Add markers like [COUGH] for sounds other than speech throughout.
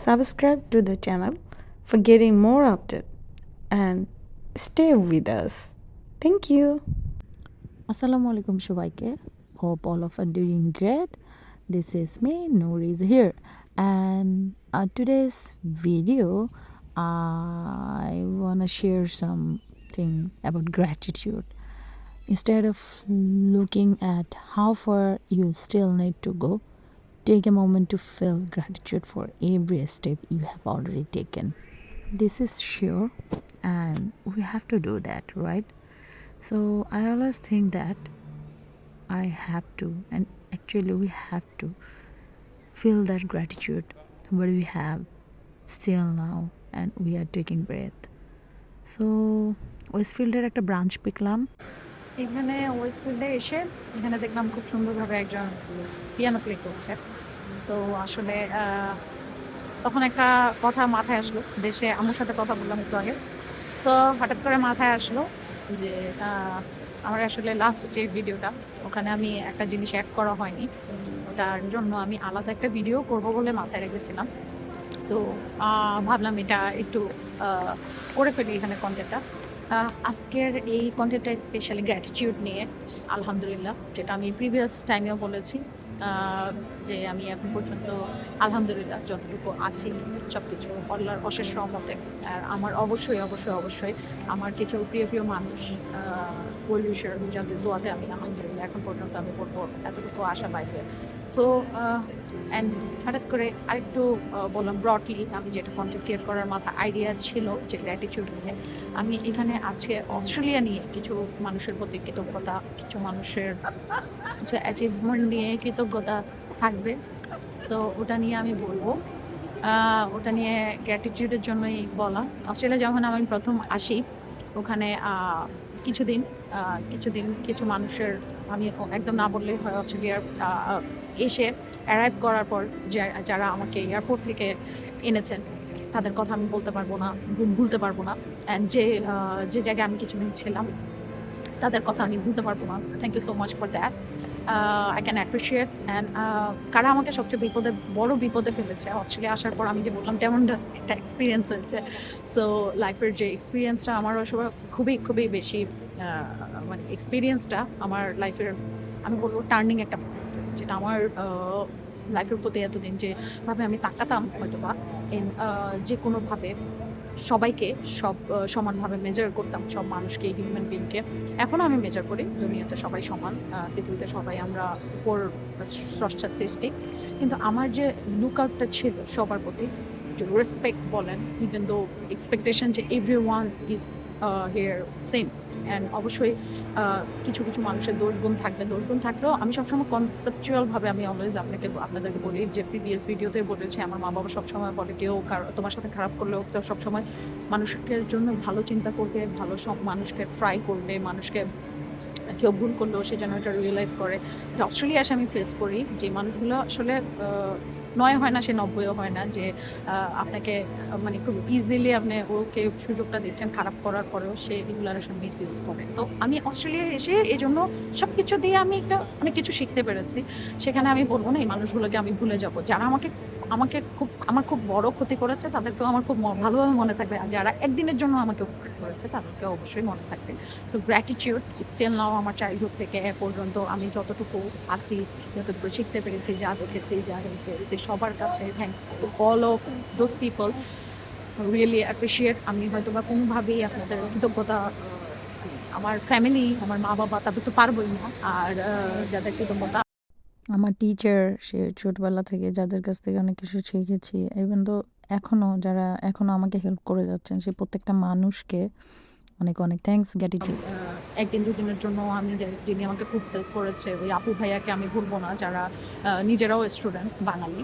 subscribe to the channel for getting more update and stay with us. Thank you. আসসালামু আলাইকুম সবাইকে hope all of are doing great this is me Noor is here and today's video I want to share something about gratitude. Instead of looking at how far you still need to go, take a moment to feel gratitude for every step you have already taken. This is sure, and we have to do that, right? So I always think that I have to, and actually we have to feel that gratitude what we have still now and we are taking breath. So ওয়েস্টফিল্ডের একটা branch পেলাম এখানে ওয়েস্টফিল্ডে এসে এখানে দেখলাম খুব সুন্দরভাবে একজন piano play করছে। সো আসলে তখন একটা কথা মাথায় আসলো, দেশে আমার সাথে কথা বললাম একটু আগে। সো হঠাৎ করে মাথায় আসলো যে আমার আসলে লাস্ট যে ভিডিওটা ওখানে আমি একটা জিনিস অ্যাড করা হয়নি। ওটার জন্য আমি আলাদা একটা ভিডিও করব বলে মাথায় রেখেছিলাম। তো ভাবলাম এটা একটু করে ফেলি এখানে কন্টেন্টটা আজকের এই কন্টেন্টটা স্পেশালি গ্র্যাটিটিউড নিয়ে, আলহামদুলিল্লাহ, যেটা আমি প্রিভিয়াস টাইমেও বলেছি যে আমি এখন পর্যন্ত আলহামদুলিল্লাহ যতটুকু আছি সব কিছু আল্লাহর অশেষ রহমতে। আর আমার অবশ্যই অবশ্যই অবশ্যই আমার কিছু প্রিয় প্রিয় মানুষ পরিবেশের যাদের দোয়াতে আমি আলহামদুলিল্লাহ এখন পর্যন্ত আমি বলব এতটুকু আশা লাইফে সো অ্যান্ড হঠাৎ করে আরেকটু বললাম ব্রডলি আমি যেটা কন্টেন্ট ক্রিয়েট করার মাথা আইডিয়া ছিল যে গ্র্যাটিটিউড নিয়ে আমি এখানে আজকে অস্ট্রেলিয়া নিয়ে কিছু মানুষের প্রতি কৃতজ্ঞতা, কিছু মানুষের কিছু অ্যাচিভমেন্ট নিয়ে কৃতজ্ঞতা থাকবে। সো ওটা নিয়ে আমি বলব। ওটা নিয়ে গ্র্যাটিটিউডের জন্যই বলা। অস্ট্রেলিয়া যখন আমি প্রথম আসি, ওখানে কিছুদিন কিছুদিন কিছু মানুষের, আমি একদম না বললেই হয় অস্ট্রেলিয়ার এসে অ্যারাইভ করার পর যারা আমাকে এয়ারপোর্ট থেকে এনেছেন তাদের কথা আমি বলতে পারব না ভুলতে পারব না। অ্যান্ড যে যে জায়গায় আমি কিছুদিন ছিলাম, তাদের কথা আমি ভুলতে পারব না। Thank you so much for that I can appreciate and কারা আমাকে সবচেয়ে বিপদে, বড় বিপদে ফেলেছে? অস্ট্রেলিয়া আসার পর আমি যে বললাম টেমন্ডাস একটা এক্সপিরিয়েন্স হয়েছে। সো লাইফের যে এক্সপিরিয়েন্সটা আমার আসলে খুবই খুবই বেশি মানে এক্সপিরিয়েন্সটা আমার লাইফের আমি বলব টার্নিং একটা যেটা আমার লাইফের প্রতি এতদিন যেভাবে আমি তাকাতাম হয়তো বা যে কোনোভাবে সবাইকে সব সমানভাবে মেজার করতাম, সব মানুষকে হিউম্যান বিংকে এখনও আমি মেজার করি, দুনিয়াতে সবাই সমান পৃথিবীতে সবাই আমরা উপর স্রষ্টার সৃষ্টি। কিন্তু আমার যে লুক আউটটা ছিল সবার প্রতি রেসপেক্ট বলেন ইভেন দো এক্সপেকটেশন যে every one is here same and অবশ্যই কিছু কিছু মানুষের দোষগুণ থাকবে। দোষগুণ থাকলেও আমি সবসময় কনসেপচুয়ালভাবে আমি অলওয়েজ আপনাকে, আপনাদেরকে বলি, যে প্রিভিয়াস ভিডিওতে বলেছি, আমার মা বাবা সবসময় বলে, কেউ তোমার সাথে খারাপ করলেও তো সবসময় মানুষের জন্য ভালো চিন্তা করবে, ভালো সব মানুষকে ট্রাই করবে, মানুষকে কেউ ভুল করলেও সে যেন এটা রিয়েলাইজ করে। এটা অস্ট্রেলিয়া এসে আমি ফেস করি, যে মানুষগুলো আসলে নয় হয় না, সে নব্বইও হয় না যে আপনাকে মানে খুব ইজিলি আপনি ওকে সুযোগটা দিচ্ছেন খারাপ করার পরেও সে আসলে মিস ইউজ করে। তো আমি অস্ট্রেলিয়া এসে এই জন্য সব কিছু দিয়ে আমি একটা, অনেক কিছু শিখতে পেরেছি। সেখানে আমি বলব না, এই মানুষগুলোকে আমি ভুলে যাব। যারা আমাকে আমাকে খুব, আমার খুব বড় ক্ষতি করেছে, তাদেরকেও আমার খুব ভালোভাবে মনে থাকবে। আর যারা একদিনের জন্য আমাকে উপকার করেছে তাদেরকে অবশ্যই মনে থাকবে। সো গ্র্যাটিটিউড স্টিল নাও আমার চাইল্ডহুড থেকে এ পর্যন্ত আমি যতটুকু আছি, যতটুকু শিখতে পেরেছি, যা দেখেছি, যা পেরেছি সবার কাছে thanks all of those people really appreciate আমি হয়তো বা কোনোভাবেই আপনাদের কৃতজ্ঞতা, আমার ফ্যামিলি আমার মা বাবা তাদের তো পারবই না। আর যাদের কৃতজ্ঞতা, আমার টিচার সে ছোটবেলা থেকে যাদের কাছ থেকে অনেক কিছু শিখেছি ইভেন তো এখনও যারা এখনও আমাকে হেল্প করে যাচ্ছেন সেই প্রত্যেকটা মানুষকে অনেক অনেক থ্যাঙ্কস গ্র্যাটিটিউড আহ, একদিন দুদিনের জন্য আমি যিনি আমাকে খুব হেল্প করেছে ওই আপু ভাইয়াকে আমি ভুলবো না যারা নিজেরাও স্টুডেন্ট বাঙালি।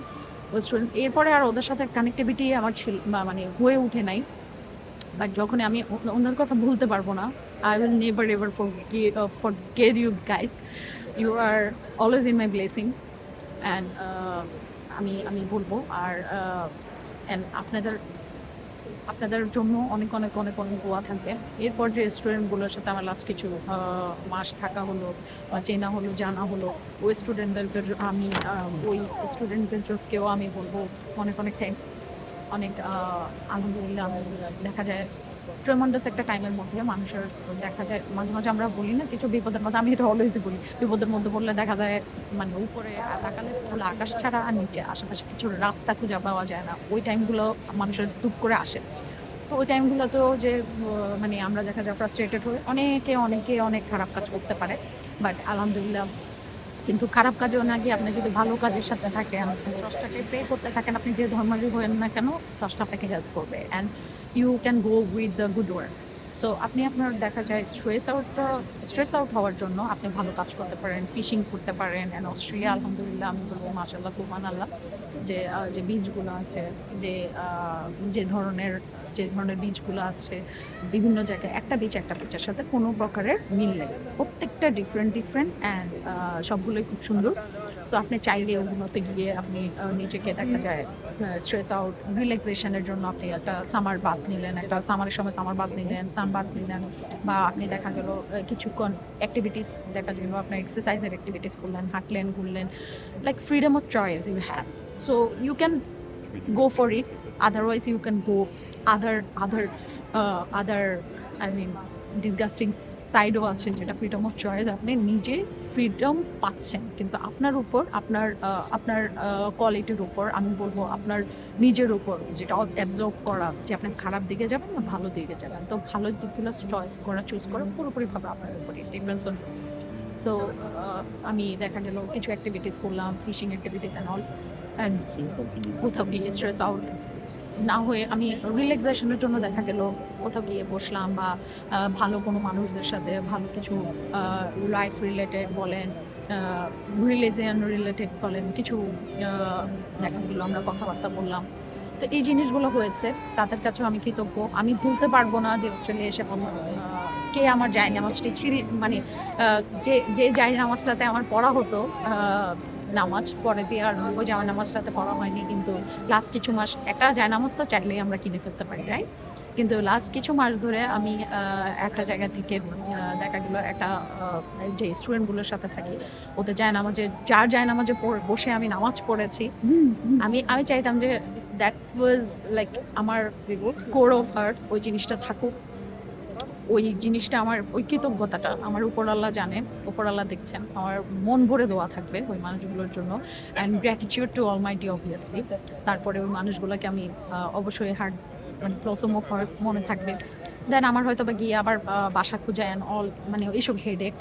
স্টুডেন্ট এরপরে আর ওদের সাথে কানেক্টিভিটি আমার ছিল মানে হয়ে উঠে নাই। বাট যখন আমি ওনার কথা ভুলতে পারব না I will never ever for forget you guys you are always in my blessing and আমি আমি বলব আর অ্যান্ড আপনাদের আপনাদের জন্য অনেক অনেক অনেক অনেক দোয়া থাকবে এরপর যে স্টুডেন্টগুলোর সাথে আমার লাস্ট কিছু মাস থাকা হলো বা চেনা হলো, জানা হলো, ওই স্টুডেন্টদেরকে আমি ওই স্টুডেন্টদেরকেও আমি বলব অনেক অনেক থ্যাংকস অনেক আলহামদুলিল্লাহ দেখা যায় ট্রেমন্ডাস একটা টাইমের মধ্যে মানুষের দেখা যায়, মাঝে মাঝে আমরা বলি না, কিছু বিপদের মধ্যে, আমি এটা অলওয়েজ বলি, বিপদের মধ্যে বললে দেখা যায় মানে উপরে তাকালে তাহলে আকাশ ছাড়া আর নিচে, আশেপাশে কিছু রাস্তা খুঁজে পাওয়া যায় না। ওই টাইমগুলো মানুষের টুপ করে আসে। তো ওই টাইমগুলোতেও যে মানে আমরা দেখা যায় ফ্রাস্ট্রেটেড হয়ে অনেকে অনেকে অনেক খারাপ কাজ করতে পারে বাট আলহামদুলিল্লাহ কিন্তু খারাপ কাজেও না গিয়ে আপনি যদি ভালো কাজের সাথে থাকেন দশটাকে পে করতে থাকেন, আপনি যে ধর্মালি হয়েন না কেন দশটা আপনাকে হেল্প করবে। And you can go with the good work so আপনি আপনার দেখা যায় স্ট্রেস আউটটা স্ট্রেস আউট হওয়ার জন্য আপনি ভালো কাজ করতে পারেন ফিশিং করতে পারেন অ্যান্ড অস্ট্রেলিয়া আলহামদুলিল্লাহ আমি বলব মাসাল্লাহ সুহান আল্লাহ যে যে বীজগুলো আছে যে যে ধরনের যে ধরনের বীজগুলো আছে বিভিন্ন জায়গায় একটা বীজ একটা বীজের সাথে কোনো প্রকারের মিল নেই। প্রত্যেকটা ডিফারেন্ট ডিফারেন্ট অ্যান্ড সবগুলোই খুব সুন্দর। সো আপনি চাইলে ওগুলোতে গিয়ে আপনি নিজেকে দেখা যায় স্ট্রেস আউট রিল্যাক্সেশনের জন্য আপনি একটা সামার বাথ নিলেন, একটা সামারের সময় সামার বাথ নিলেন সান বাথ নিলেন, বা আপনি দেখা গেল কিছুক্ষণ অ্যাক্টিভিটিস দেখা গেল আপনার এক্সারসাইজের অ্যাক্টিভিটিস করলেন, হাঁটলেন, ঘুরলেন like freedom of choice you have so you can go for it otherwise you can go other other other I mean mean disgusting সাইডও আছে যেটা ফ্রিডম অফ চয়েস আপনি নিজে ফ্রিডম পাচ্ছেন। কিন্তু আপনার উপর আপনার আপনার কোয়ালিটির উপর আমি বলব আপনার নিজের উপর যেটা অ্যাবজর্ব করা যে আপনি খারাপ দিকে যাবেন না ভালো দিকে যাবেন। তো ভালো দিকগুলো চয়েস করা চুজ করা পুরোপুরিভাবে আপনার উপরে ডিপেন্ডস অন সো আমি দেখা গেল কিছু অ্যাক্টিভিটিস করলাম fishing activities and all and কোথাও গিয়ে স্ট্রেস আউট না হয়ে আমি রিল্যাক্সেশনের জন্য দেখা গেল কোথাও গিয়ে বসলাম বা ভালো কোনো মানুষদের সাথে ভালো কিছু লাইফ রিলেটেড বলেন রিলিজিয়ান রিলেটেড বলেন, কিছু দেখা গেলো, আমরা কথাবার্তা বললাম। তো এই জিনিসগুলো হয়েছে, তাদের কাছেও আমি কৃতজ্ঞ। আমি ভুলতে পারব না যে অস্ট্রেলিয়া এসে কে আমার যায় নামাজটি ছিঁড়ি মানে যে যে যায় নামাজটাতে আমার পড়া হতো নামাজ পরে দিয়ে আর ওই জামা নামাজটাতে পড়া হয়নি, কিন্তু লাস্ট কিছু মাস একটা যায় নামাজ তো চাইলেই আমরা কিনে ফেলতে পারি তাই কিন্তু লাস্ট কিছু মাস ধরে আমি একটা জায়গা থেকে দেখা গেলো একটা যে স্টুডেন্টগুলোর সাথে থাকি, ওদের যায় নামাজে যার যায় নামাজে বসে আমি নামাজ পড়েছি, আমি আমি চাইতাম যে দ্যাট ওয়াজ লাইক আমার কোর অফ হার্ট ওই জিনিসটা থাকুক। ওই জিনিসটা আমার ওই কৃতজ্ঞতাটা আমার উপরাল্লাহ জানে উপরাল্লাহ দেখছেন। আমার মন ভরে দেওয়া থাকবে ওই মানুষগুলোর জন্য। And gratitude to almighty obviously তারপরে ওই মানুষগুলোকে আমি অবশ্যই হার্ট মানে অফ মনে থাকবে। দেন আমার হয়তো বা গিয়ে আবার বাসা খুঁজে অ্যান্ড অল মানে এইসব হেডেক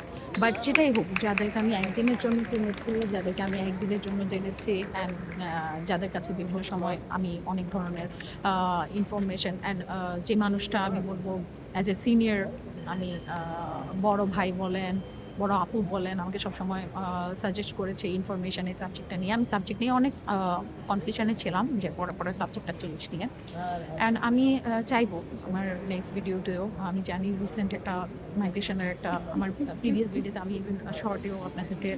বাট যেটাই হোক যাদেরকে আমি একদিনের জন্য জেনেছি যাদেরকে আমি একদিনের জন্য জেনেছি অ্যান্ড যাদের কাছে বিভিন্ন সময় আমি অনেক ধরনের ইনফরমেশন অ্যান্ড যে মানুষটা আমি বলব অ্যাজ এ সিনিয়র আমি বড় ভাই বলেন বড় আপু বলেন আমাকে সবসময় সাজেস্ট করেছে ইনফরমেশন এই সাবজেক্টটা নিয়ে। আমি সাবজেক্ট নিয়ে অনেক কনফিউশনে ছিলাম যে পরে পরে সাবজেক্টটা চেঞ্জ নিয়ে। অ্যান্ড আমি চাইব আমার নেক্সট ভিডিওতেও আমি জানি রিসেন্ট একটা মাইগ্রেশনের একটা আমার প্রিভিয়াস ভিডিওতে আমি শর্টেও আপনাদেরকে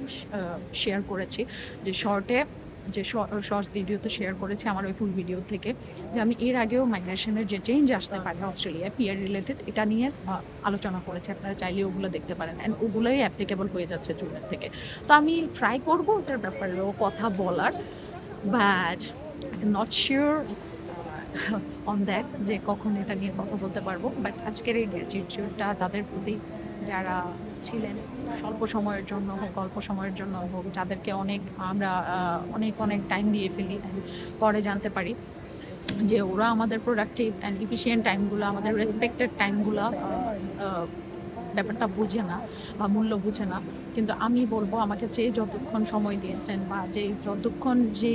শেয়ার করেছি যে শর্টে যে শর্টস ভিডিওতে শেয়ার করেছি আমার ওই ফুল ভিডিও থেকে, যে আমি এর আগেও মাইগ্রেশনের যে চেঞ্জ আসতে পারে অস্ট্রেলিয়া পিয়ার রিলেটেড এটা নিয়ে আলোচনা করেছি। আপনারা চাইলে ওগুলো দেখতে পারেন। অ্যান্ড ওগুলোই অ্যাপ্লিকেবল হয়ে যাচ্ছে চুলের থেকে। তো আমি ট্রাই করব ওটার ব্যাপারেও কথা বলার but not sure on that যে কখন এটা নিয়ে কথা বলতে পারব। বাট আজকের এই গ্র্যাজুয়েটটা তাদের প্রতি যারা ছিলেন, স্বল্প সময়ের জন্য হোক, অল্প সময়ের জন্য হোক, যাদেরকে অনেক আমরা অনেক অনেক টাইম দিয়ে ফেলি পরে জানতে পারি যে ওরা আমাদের প্রোডাক্টিভ অ্যান্ড ইফিসিয়েন্ট টাইমগুলো আমাদের রেসপেক্টেড টাইমগুলো ব্যাপারটা বুঝে না বা মূল্য বুঝে না। কিন্তু আমি বলব, আমাকে যে যতক্ষণ সময় দিয়েছেন বা যে যতক্ষণ যে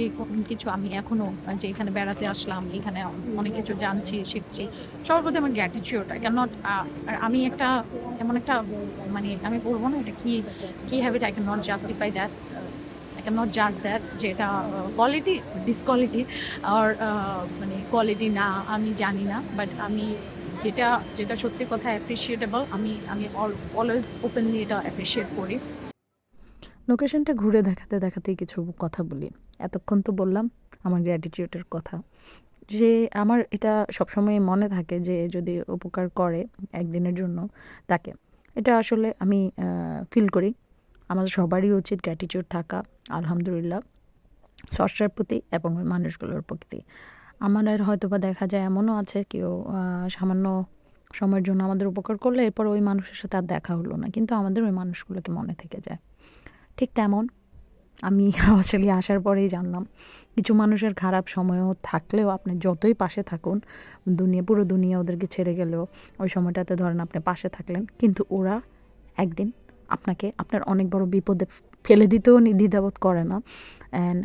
কিছু আমি এখনও যে এখানে বেড়াতে আসলাম, এখানে অনেক কিছু জানছি, শিখছি সবার প্রতি আমার গ্র্যাটিটিউড আই ক্যান নট আমি একটা এমন একটা মানে আমি বলব না এটা কি, কী habit I can not justify that can not জাজ দ্যাট যে এটা কোয়ালিটি ডিসকোয়ালিটি আর মানে কোয়ালিটি না, আমি জানি না বাট আমি যেটা যেটা সত্যি কথা অ্যাপ্রিসিয়েটেবল আমি আমি অলওয়েজ ওপেনলি এটা অ্যাপ্রিসিয়েট করি। লোকেশনটা ঘুরে দেখাতে দেখাতেই কিছু কথা বলি। এতক্ষণ তো বললাম আমার গ্র্যাটিটিউডের কথা। যে আমার এটা সবসময় মনে থাকে যে যদি উপকার করে একদিনের জন্য, তাকে। এটা আসলে আমি ফিল করি। আমাদের সবারই উচিত গ্র্যাটিটিউড থাকা, আলহামদুলিল্লাহ। স্রষ্টার প্রতি এবং মানুষগুলোর প্রতি। আমাদের হয়তো বা দেখা যায় এমনও আছে কেউ সামান্য সময়ের জন্য আমাদের উপকার করলে এরপর ওই মানুষের সাথে আর দেখা হলো না। কিন্তু আমাদের ওই মানুষগুলোকে মনে থেকে যায়। ঠিক তেমন আমি [LAUGHS] অস্ট্রেলিয়া আসার পরেই জানলাম, কিছু মানুষের খারাপ সময়ও থাকলেও আপনি যতই পাশে থাকুন, দুনিয়া, পুরো দুনিয়া ওদেরকে ছেড়ে গেলেও ওই সময়টাতে ধরেন আপনি পাশে থাকলেন, কিন্তু ওরা একদিন আপনাকে আপনার অনেক বড় বিপদে ফেলে দিতেও দ্বিধাবোধ করে না। অ্যান্ড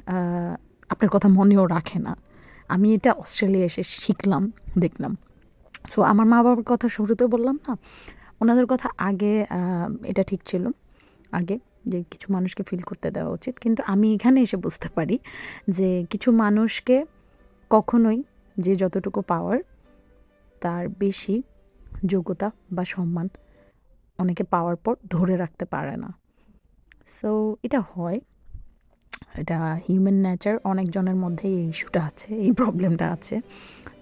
আপনার কথা মনেও রাখে না। আমি এটা অস্ট্রেলিয়া এসে শিখলাম, দেখলাম। সো আমার মা বাবার কথা শুরুতে বললাম না, ওনাদের কথা আগে এটা ঠিক ছিল, আগে যে কিছু মানুষকে ফিল করতে দেওয়া উচিত। কিন্তু আমি এখানে এসে বুঝতে পারি যে কিছু মানুষকে কখনোই যে যতটুকু পাওয়ার তার বেশি যোগ্যতা বা সম্মান অনেকে পাওয়ার পর ধরে রাখতে পারে না। সো এটা হয়। এটা হিউম্যান নেচার অনেকজনের মধ্যে এই ইস্যুটা আছে, এই প্রবলেমটা আছে।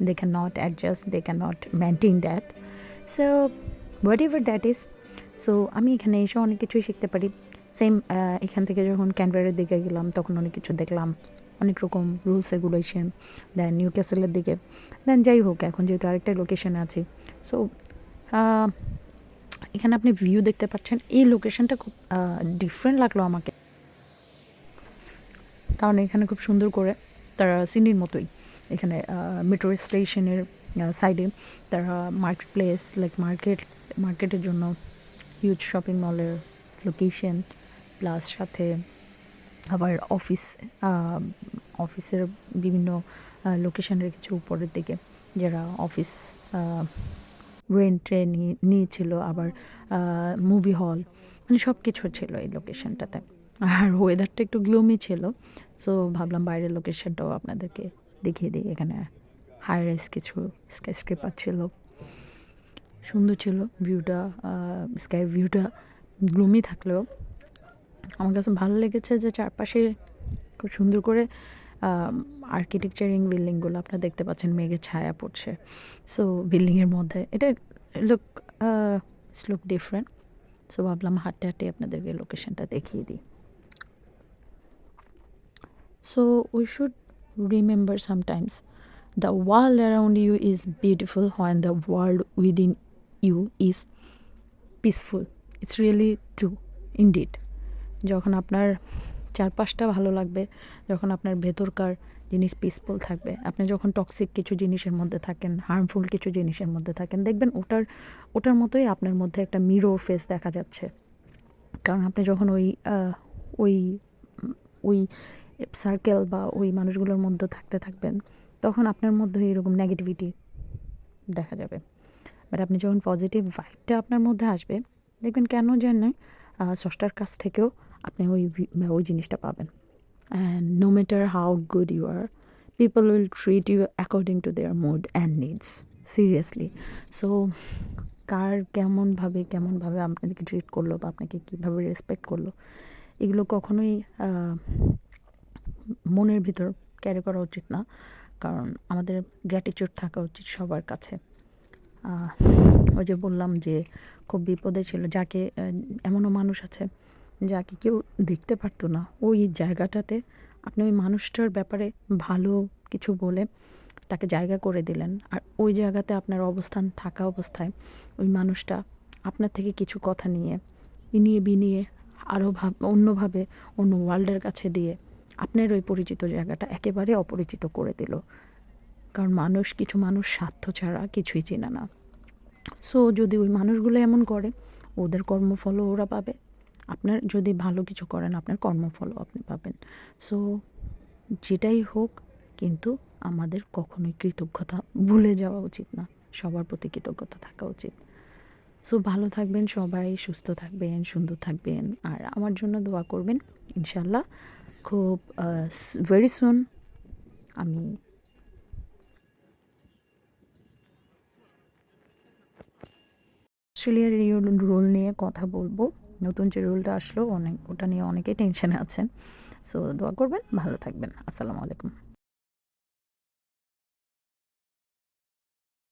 They can not adjust they can not maintain that so whatever that is so আমি এখানে এসে অনেক কিছুই শিখতে পারি। সেম এখান থেকে যখন ক্যানভারের দিকে গেলাম, তখন অনেক কিছু দেখলাম। অনেক রকম রুলস রেগুলেশন দেন নিউ ক্যাসেলের দিকে। দেন যাই হোক, এখন যেহেতু আরেকটা লোকেশনে আছি। সো এখানে আপনি ভিউ দেখতে পাচ্ছেন। এই লোকেশনটা খুব ডিফারেন্ট লাগল আমাকে। কারণ এখানে খুব সুন্দর করে তারা সিনির মতোই এখানে মেট্রো স্টেশনের সাইডে তারা মার্কেট প্লেস লাইক মার্কেট মার্কেটের জন্য হিউজ শপিং মলের লোকেশন প্লাস সাথে আবার অফিস অফিসের বিভিন্ন লোকেশনের কিছু উপরের দিকে যারা অফিস রেন্টে নিয়ে নিয়েছিল, আবার মুভি হল মানে সব কিছু ছিল এই লোকেশনটাতে আর ওয়েদারটা একটু গ্লুমি ছিল সো ভাবলাম বাইরের লোকেশনটাও আপনাদেরকে দেখিয়ে দিই। এখানে হাই রাইস কিছু স্কাই স্ক্রিপার ছিল, সুন্দর ছিল ভিউটা স্কাই ভিউটা গ্লুমি থাকলেও। আমার কাছে ভালো লেগেছে যে চারপাশে খুব সুন্দর করে আর্কিটেকচারিং বিল্ডিংগুলো আপনারা দেখতে পাচ্ছেন মেঘে ছায়া পড়ছে। সো বিল্ডিংয়ের মধ্যে এটা লুক লুক ডিফারেন্ট সো ভাবলাম হাঁটতে হাঁটতে আপনাদেরকে লোকেশনটা দেখিয়ে দিই। So we should remember sometimes the world around you is beautiful when the world within you is peaceful it's really true indeed যখন আপনার চারপাশটা ভালো লাগবে, যখন আপনার ভেতরকার জিনিস পিসফুল থাকবে, আপনি যখন টক্সিক কিছু জিনিসের মধ্যে থাকেন হার্মফুল কিছু জিনিসের মধ্যে থাকেন, দেখবেন ওটার ওটার মতোই আপনার মধ্যে একটা মিরো ফেস দেখা যাচ্ছে। কারণ আপনি যখন ওই ওই ওই সার্কেল বা ওই মানুষগুলোর মধ্যে থাকতে থাকবেন, তখন আপনার মধ্যে এরকম নেগেটিভিটি দেখা যাবে। বাট আপনি যখন পজিটিভ ভাইবটা আপনার মধ্যে আসবে, দেখবেন কেন জানেন স্রষ্টার কাছ থেকেও আপনি ওই ওই জিনিসটা পাবেন। And no matter how good you are people will treat you according to their mood and needs seriously so কার কেমনভাবে কেমনভাবে আপনাদেরকে ট্রিট করল বা আপনাকে কীভাবে রেসপেক্ট করল, এগুলো কখনোই মনের ভিতর ক্যারি করা উচিত না। কারণ আমাদের গ্র্যাটিচিউড থাকা উচিত সবার কাছে। ওই যে বললাম যে খুব বিপদে ছিল, যাকে এমনও মানুষ আছে যাকে কেউ দেখতে পারতো না। ওই জায়গাটাতে আপনি ওই মানুষটার ব্যাপারে ভালো কিছু বলে তাকে জায়গা করে দিলেন। আর ওই জায়গাতে আপনার অবস্থান থাকা অবস্থায় ওই মানুষটা আপনার থেকে কিছু কথা নিয়ে ইনিয়ে বিনিয়ে আরও ভাব, অন্যভাবে, অন্য ওয়ার্ল্ডের কাছে দিয়ে আপনার ওই পরিচিত জায়গাটা একেবারে অপরিচিত করে দিল। কারণ মানুষ, কিছু মানুষ স্বার্থ ছাড়া কিছুই চেনে না। সো যদি ওই মানুষগুলো এমন করে, ওদের কর্মফলও ওরা পাবে। আপনার যদি ভালো কিছু করেন, আপনার কর্মফলও আপনি পাবেন। সো যেটাই হোক, কিন্তু আমাদের কখনোই কৃতজ্ঞতা ভুলে যাওয়া উচিত না। সবার প্রতি কৃতজ্ঞতা থাকা উচিত। সো ভালো থাকবেন সবাই, সুস্থ থাকবেন, সুন্দর থাকবেন। আর আমার জন্য দোয়া করবেন ইনশাল্লাহ খুব ভেরি সুন আমি অস্ট্রেলিয়ার এই রোল নিয়ে কথা বলব। নতুন যে রোলটা আসলো, অনেক, ওটা নিয়ে অনেকেই টেনশনে আছেন। সো দোয়া করবেন, ভালো থাকবেন। আসসালামু আলাইকুম।